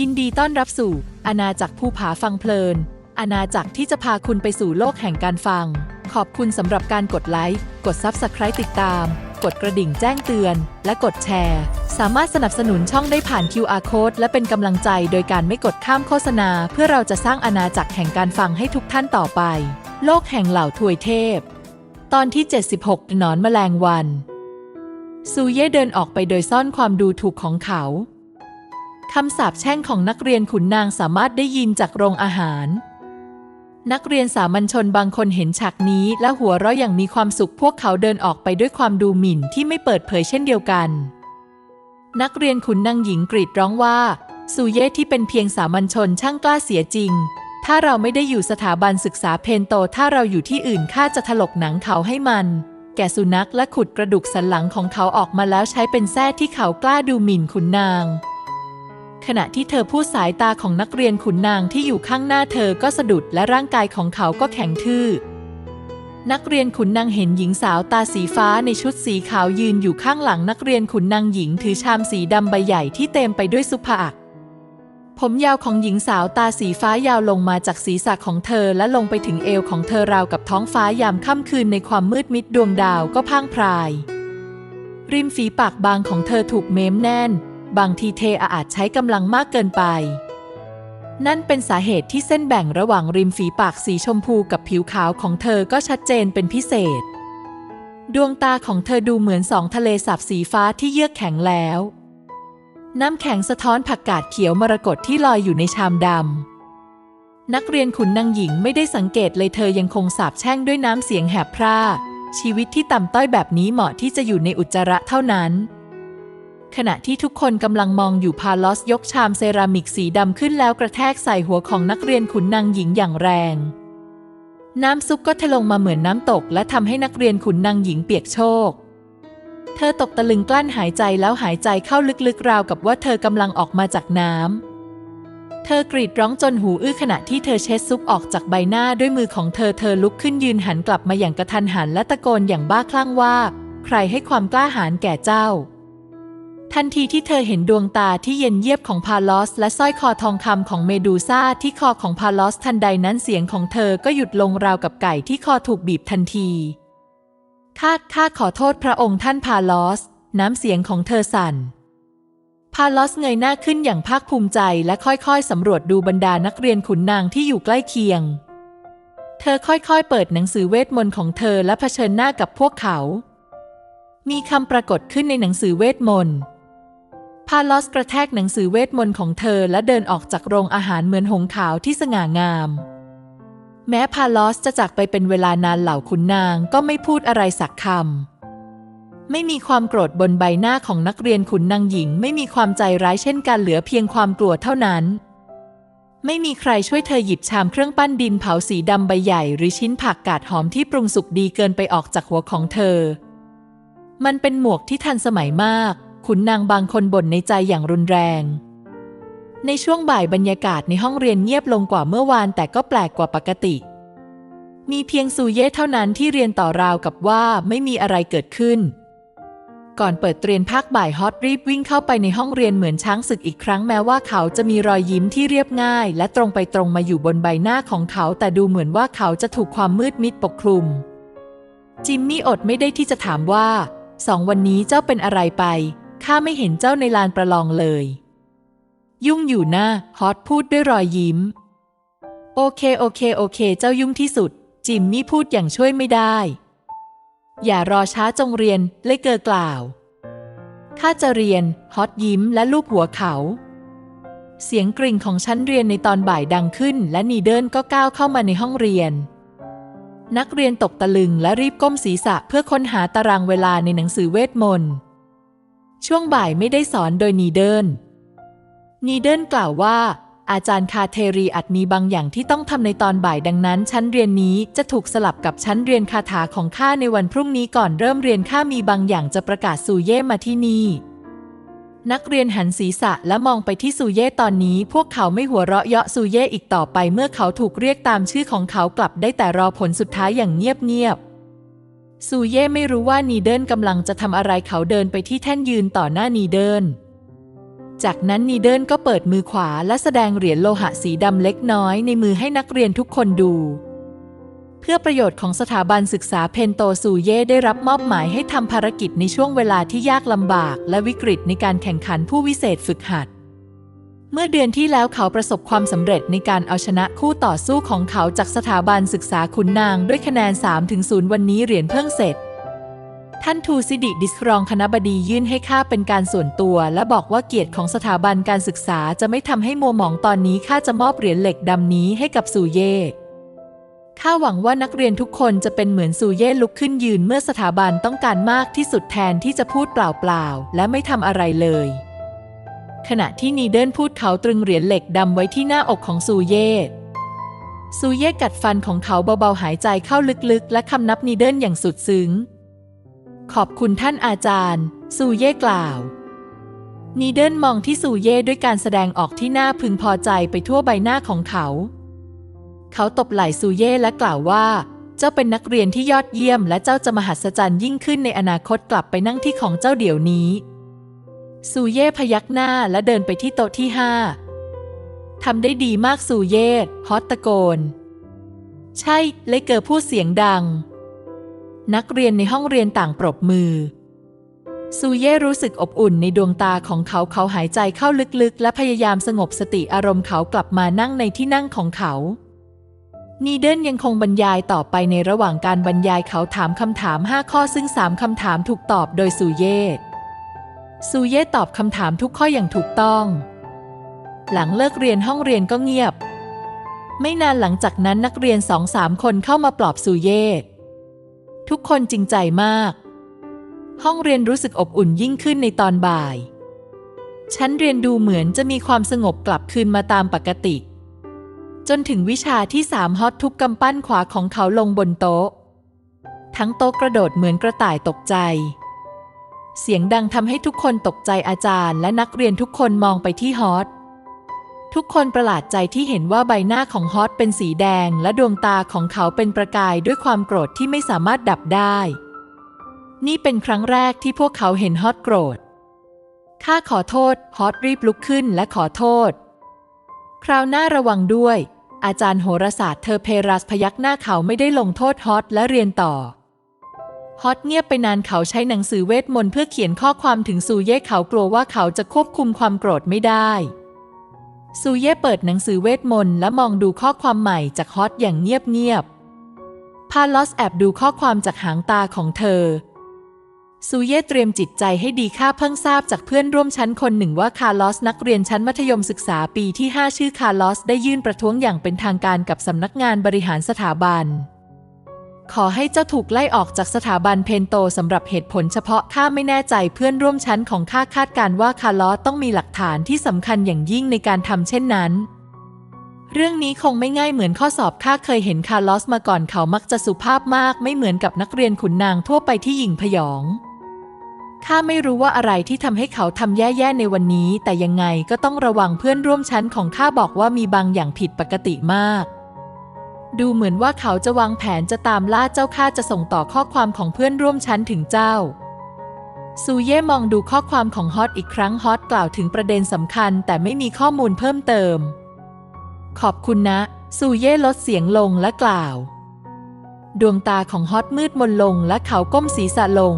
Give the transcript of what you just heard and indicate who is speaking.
Speaker 1: ยินดีต้อนรับสู่ อาณาจักรภูผาฟังเพลิน อาณาจักรที่จะพาคุณไปสู่โลกแห่งการฟัง ขอบคุณสำหรับการกดไลค์ กด Subscribe ติดตาม กดกระดิ่งแจ้งเตือน และกดแชร์ สามารถสนับสนุนช่องได้ผ่าน QR Code และเป็นกำลังใจโดยการไม่กดข้ามโฆษณา เพื่อเราจะสร้างอาณาจักรแห่งการฟังให้ทุกท่านต่อไป โลกแห่งเหล่าทวยเทพ ตอนที่ 76 หนอนแมลงวันซูเย่เดินออกไปโดยซ่อนความดูถูกของเขา คำสาปแช่งของนักเรียนขุนนางสามารถได้ยินจากโรงอาหาร นักเรียนสามัญชนบางคนเห็นฉากนี้และหัวเราะอย่างมีความสุขพวกเขาเดินออกไปด้วยความดูหมิ่นที่ไม่เปิดเผยเช่นเดียวกัน นักเรียนขุนนางหญิงกรีดร้องว่าซูเย่ที่เป็นเพียงสามัญชนช่างกล้าเสียจริง ถ้าเราไม่ได้อยู่สถาบันศึกษาเพนโต ถ้าเราอยู่ที่อื่นข้าจะถลกหนังเขาให้มัน แกสุนัขและขุดกระดูกสันหลังของเขาออกมาแล้วใช้เป็นแส้ที่เขากล้าดูหมิ่นขุนนาง ขณะที่เธอพูดสายตาของนักเรียนขุนนางที่อยู่ข้างหน้าเธอก็สะดุดและร่างกายของเขาก็แข็งทื่อ นักเรียนขุนนางเห็นหญิงสาวตาสีฟ้าในชุดสีขาวยืนอยู่ข้างหลังนักเรียนขุนนางหญิงถือชามสีดำใบใหญ่ที่เต็มไปด้วยซุปผักผมยาวของหญิงสาวตาสีฟ้ายาวลงมาจากศีรษะของเธอและลงไปถึงเอวของเธอราวกับท้องฟ้ายามค่ำคืนในความมืดมิดดวงดาวก็พ่างพราย ริมฝีปากบางของเธอถูกเม้มแน่น บางทีเทอาอาจใช้กำลังมากเกินไป นั่นเป็นสาเหตุที่เส้นแบ่งระหว่างริมฝีปากสีชมพูกับผิวขาวของเธอก็ชัดเจนเป็นพิเศษ ดวงตาของเธอดูเหมือนสองทะเลสาบสีฟ้าที่เยือกแข็งแล้ว น้ำแข็งสะท้อนผักกาดเขียวมรกตที่ลอยอยู่ในชามดำนักเรียนขุนนางหญิงไม่ได้สังเกตเลยเธอยังคงสาบแช่งด้วยน้ำเสียงแหบพร่าชีวิตที่ต่ำต้อยแบบนี้เหมาะที่จะอยู่ในอุจจาระเท่านั้น ขณะที่ทุกคนกำลังมองอยู่พาลอสยกชามเซรามิกสีดำขึ้นแล้วกระแทกใส่หัวของนักเรียนขุนนางหญิงอย่างแรง น้ำซุปก็ทะลงมาเหมือนน้ำตก และทำให้นักเรียนขุนนางหญิงเปียกโชก เธอตกตะลึงกลั้นหายใจแล้วหายใจเข้าลึกๆราวกับว่าเธอกำลังออกมาจากน้ำ เธอกรีดร้องจนหูอื้อขณะที่เธอเช็ดซุปออกจากใบหน้าด้วยมือของเธอเธอลุกขึ้นยืนหันกลับมาอย่างกระทันหันและตะโกนอย่างบ้าคลั่งว่า ใครให้ความกล้าหาญแก่เจ้า ทันทีที่เธอเห็นดวงตาที่เย็นเยียบของพาลอส และสร้อยคอทองคำของเมดูซ่าที่คอของพาลอสทันใดนั้นเสียงของเธอก็หยุดลงราวกับไก่ที่คอถูกบีบทันที ข้า ข้าขอโทษพระองค์ท่านพาลอส น้ำเสียงของเธอสั่น พาลอสเงยหน้าขึ้นอย่างภาคภูมิใจและค่อยๆสำรวจดูบรรดานักเรียนขุนนางที่อยู่ใกล้เคียง เธอค่อยๆ เปิดหนังสือเวทมนต์ของเธอและเผชิญหน้ากับพวกเขา มีคำปรากฏขึ้นในหนังสือเวทมนต์ พาลอสกระแทกหนังสือเวทมนต์ของเธอและเดินออกจากโรงอาหารเหมือนหงขาวที่สง่างาม แม้พาลอสจะจากไปเป็นเวลานานเหล่าขุนนางก็ไม่พูดอะไรสักคำ ไม่มีความโกรธบนใบหน้าของนักเรียนขุนนางหญิง ไม่มีความใจร้ายเช่นกันเหลือเพียงความกลัวเท่านั้น ไม่มีใครช่วยเธอหยิบชามเครื่องปั้นดินเผาสีดำใบใหญ่ หรือชิ้นผักกาดหอมที่ปรุงสุกดีเกินไปออกจากหัวของเธอ มันเป็นหมวกที่ทันสมัยมาก ขุนนางบางคนบ่นในใจอย่างรุนแรง ในช่วงบ่ายบรรยากาศในห้องเรียนเงียบลงกว่าเมื่อวานแต่ก็แปลกกว่าปกติ มีเพียงซูเย่เท่านั้นที่เรียนต่อราวกับว่าไม่มีอะไรเกิดขึ้น ก่อนเปิดเรียนภาคบ่ายฮอตรีบวิ่งเข้าไปในห้องเรียนเหมือนช้างศึกอีกครั้งแม้ว่าเขาจะมีรอยยิ้มที่เรียบง่าย และตรงไปตรงมาอยู่บนใบหน้าของเขา แต่ดูเหมือนว่าเขาจะถูกความมืดมิดปกคลุมจิมมี่อดไม่ได้ที่จะถามว่าสองวันนี้เจ้าเป็นอะไรไป ข้าไม่เห็นเจ้าในลานประลองเลย ยุ่งอยู่นะฮอตพูดด้วยรอยยิ้ม โอเคโอเคโอเค เจ้ายุ่งที่สุด จิมมี่พูดอย่างช่วยไม่ได้ อย่ารอช้าจงเรียนเลเกอร์กล่าวข้าจะเรียนฮอตยิ้มและลูบหัวเขาเสียงกริ่งของชั้นเรียนในตอนบ่ายดังขึ้น และนีเดิลก็ก้าวเข้ามาในห้องเรียน นักเรียนตกตะลึงและรีบก้มศีรษะเพื่อค้นหาตารางเวลาในหนังสือเวทมนต์ ช่วงบ่ายไม่ได้สอนโดยนีเดิลนีเดิลกล่าวว่า อาจารย์คาเทรีอาจมีบางอย่างที่ต้องทำในตอนบ่ายดังนั้น ชั้นเรียนนี้จะถูกสลับกับชั้นเรียนคาถาของข้าในวันพรุ่งนี้ก่อนเริ่มเรียนข้ามีบางอย่างจะประกาศสู่เย่มาที่นี่นักเรียนหันศีรษะและมองไปที่ซูเย่ตอนนี้ พวกเขาไม่หัวเราะเยาะซูเย่อีกต่อไปเมื่อเขาถูกเรียกตามชื่อของเขากลับได้แต่รอผลสุดท้ายอย่างเงียบๆ ซูเย่ไม่รู้ว่านีเดิลกำลังจะทำอะไรเขาเดินไปที่แท่นยืนต่อหน้านีเดิลจากนั้นนีเดิลก็เปิดมือขวาและแสดงเหรียญโลหะสีดำเล็กน้อยในมือให้นักเรียนทุกคนดู เพื่อประโยชน์ของสถาบันศึกษาเพนโตซูเย่ได้รับมอบหมายให้ทำภารกิจในช่วงเวลาที่ยากลำบาก และวิกฤตในการแข่งขันผู้วิเศษฝึกหัด เมื่อเดือนที่แล้วเขาประสบความสำเร็จในการเอาชนะคู่ต่อสู้ของเขาจากสถาบันศึกษาขุนนางด้วยคะแนน 3-0 วันนี้เหรียญเพิ่งเสร็จ ท่านทูซิดิดิสรองคณะบดียื่นให้ข้าเป็นการส่วนตัว และบอกว่าเกียรติของสถาบันการศึกษาจะไม่ทำให้มัวหมองตอนนี้ข้าจะมอบเหรียญเหล็กดำนี้ให้กับซูเย่ข้าหวังว่านักเรียนทุกคนจะเป็นเหมือนซูเย่ลุกขึ้นยืนเมื่อสถาบันต้องการมากที่สุดแทนที่จะพูดเปล่าๆและไม่ทำอะไรเลย ขณะที่นีเดิลพูดเขาตรึงเหรียญเหล็กดำไว้ที่หน้าอกของซูเย่ซูเย่กัดฟันของเขาเบาๆหายใจเข้าลึกๆ และคำนับนีเดิลอย่างสุดซึ้ง ขอบคุณท่านอาจารย์ ซูเย่กล่าว นีเดิลมองที่ซูเย่ด้วยการแสดงออกที่น่าพึงพอใจไปทั่วใบหน้าของเขา เขาตบไหล่ซูเย่และกล่าวว่า เจ้าเป็นนักเรียนที่ยอดเยี่ยม และเจ้าจะมหัศจรรย์ยิ่งขึ้นในอนาคตกลับไปนั่งที่ของเจ้าเดี๋ยวนี้ ซูเย่พยักหน้าและเดินไปที่โต๊ะที่ห้าทำได้ดีมากซูเย่ฮอตตะโกน ใช่ เลยเกอร์พูดเสียงดัง นักเรียนในห้องเรียนต่างปรบมือ ซูเย่รู้สึกอบอุ่นในดวงตาของเขาเขาหายใจเข้าลึกๆ และพยายามสงบสติอารมณ์เขากลับมานั่งในที่นั่งของเขา นีเดิลยังคงบรรยายต่อไปในระหว่างการบรรยายเขาถามคำถาม 5 ข้อซึ่ง 3คำถามถูกตอบโดยซูเย่ ซูเย่ตอบคำถามทุกข้ออย่างถูกต้อง หลังเลิกเรียนห้องเรียนก็เงียบ ไม่นานหลังจากนั้นนักเรียนสองสามคนเข้ามาปลอบซูเย่ทุกคนจริงใจมาก ห้องเรียนรู้สึกอบอุ่นยิ่งขึ้นในตอนบ่ายฉันเรียนดูเหมือนจะมีความสงบกลับคืนมาตามปกติ จนถึงวิชาที่สามฮอตทุบกำปั้นขวาของเขาลงบนโต๊ะ ทั้งโต๊ะกระโดดเหมือนกระต่ายตกใจ เสียงดังทำให้ทุกคนตกใจอาจารย์ และนักเรียนทุกคนมองไปที่ฮอต ทุกคนประหลาดใจที่เห็นว่าใบหน้าของฮอตเป็นสีแดง และดวงตาของเขาเป็นประกายด้วยความโกรธที่ไม่สามารถดับได้ นี่เป็นครั้งแรกที่พวกเขาเห็นฮอตโกรธ ข้าขอโทษ ฮอตรีบลุกขึ้นและขอโทษ คราวหน้าระวังด้วย อาจารย์โหราศาสตร์เธอเพรัสพยักหน้าเขาไม่ได้ลงโทษฮอตและเรียนต่อ ฮอตเงียบไปนานเขาใช้หนังสือเวทมนต์เพื่อเขียนข้อความถึงซูเย่เขากลัวว่าเขาจะควบคุมความโกรธไม่ได้ซูเย่เปิดหนังสือเวทมนต์และมองดูข้อความใหม่จากฮอตอย่างเงียบๆพาลอสแอบดูข้อความจากหางตาของเธอซูเย่เตรียมจิตใจให้ดีข้าเพิ่งทราบจากเพื่อนร่วมชั้นคนหนึ่งว่าคาร์ลอสนักเรียนชั้นมัธยมศึกษาปีที่ 5 ชื่อคาร์ลอสได้ยื่นประท้วงอย่างเป็นทางการกับสำนักงานบริหารสถาบัน ขอให้เจ้าถูกไล่ออกจากสถาบันเพนโตสำหรับเหตุผลเฉพาะข้าไม่แน่ใจเพื่อนร่วมชั้นของข้าคาดการว่าคาร์ลอสต้องมีหลักฐานที่สำคัญอย่างยิ่งในการทำเช่นนั้น เรื่องนี้คงไม่ง่ายเหมือนข้อสอบข้าเคยเห็นคาร์ลอสมาก่อนเขามักจะสุภาพมากไม่เหมือนกับนักเรียนขุนนางทั่วไปที่หยิ่งพยองข้าไม่รู้ว่าอะไรที่ทำให้เขาทำแย่ๆในวันนี้ แต่ยังไงก็ต้องระวังเพื่อนร่วมชั้นของข้าบอกว่ามีบางอย่างผิดปกติมาก ดูเหมือนว่าเขาจะวางแผนจะตามล่าเจ้าข้าจะส่งต่อข้อความของเพื่อนร่วมชั้นถึงเจ้า ซูเย่มองดูข้อความของฮอตอีกครั้งฮอตกล่าวถึงประเด็นสำคัญแต่ไม่มีข้อมูลเพิ่มเติม ขอบคุณนะ ซูเย่ลดเสียงลงและกล่าว ดวงตาของฮอตมืดมนลงและเขาก้มศีรษะลง